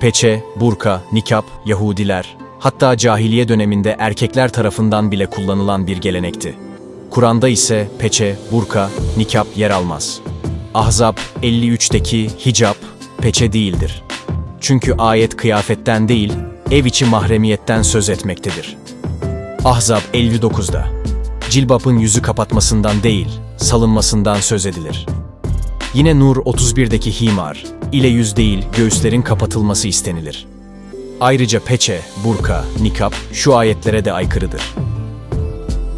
Peçe, burka, nikap, Yahudiler, hatta cahiliye döneminde erkekler tarafından bile kullanılan bir gelenekti. Kur'an'da ise peçe, burka, nikap yer almaz. Ahzab 53'teki hicap, peçe değildir. Çünkü ayet kıyafetten değil, ev içi mahremiyetten söz etmektedir. Ahzab 59'da. Cilbap'ın yüzü kapatmasından değil, salınmasından söz edilir. Yine Nur 31'deki himar, ile yüz değil göğüslerin kapatılması istenilir. Ayrıca peçe, burka, nikap şu ayetlere de aykırıdır.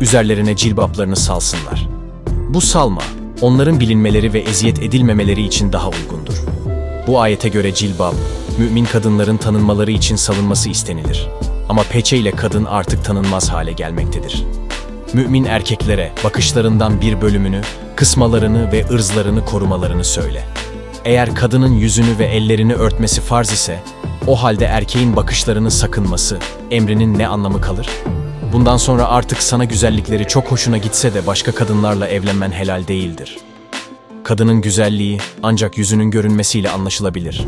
Üzerlerine cilbaplarını salsınlar. Bu salma, onların bilinmeleri ve eziyet edilmemeleri için daha uygundur. Bu ayete göre cilbap, mümin kadınların tanınmaları için salınması istenilir. Ama peçe ile kadın artık tanınmaz hale gelmektedir. Mümin erkeklere bakışlarından bir bölümünü, kısmalarını ve ırzlarını korumalarını söyle. Eğer kadının yüzünü ve ellerini örtmesi farz ise, o halde erkeğin bakışlarını sakınması, emrinin ne anlamı kalır? Bundan sonra artık sana güzellikleri çok hoşuna gitse de başka kadınlarla evlenmen helal değildir. Kadının güzelliği ancak yüzünün görünmesiyle anlaşılabilir.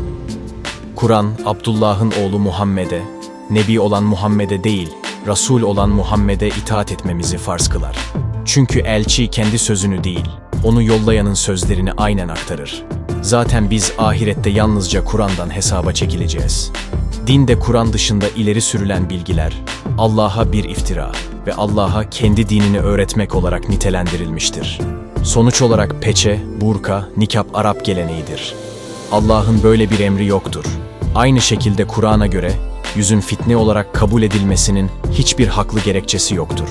Kur'an, Abdullah'ın oğlu Muhammed'e, Nebi olan Muhammed'e değil, Resul olan Muhammed'e itaat etmemizi farz kılar. Çünkü elçi kendi sözünü değil, onu yollayanın sözlerini aynen aktarır. Zaten biz ahirette yalnızca Kur'an'dan hesaba çekileceğiz. Dinde Kur'an dışında ileri sürülen bilgiler, Allah'a bir iftira ve Allah'a kendi dinini öğretmek olarak nitelendirilmiştir. Sonuç olarak peçe, burka, nikap Arap geleneğidir. Allah'ın böyle bir emri yoktur. Aynı şekilde Kur'an'a göre yüzün fitne olarak kabul edilmesinin hiçbir haklı gerekçesi yoktur.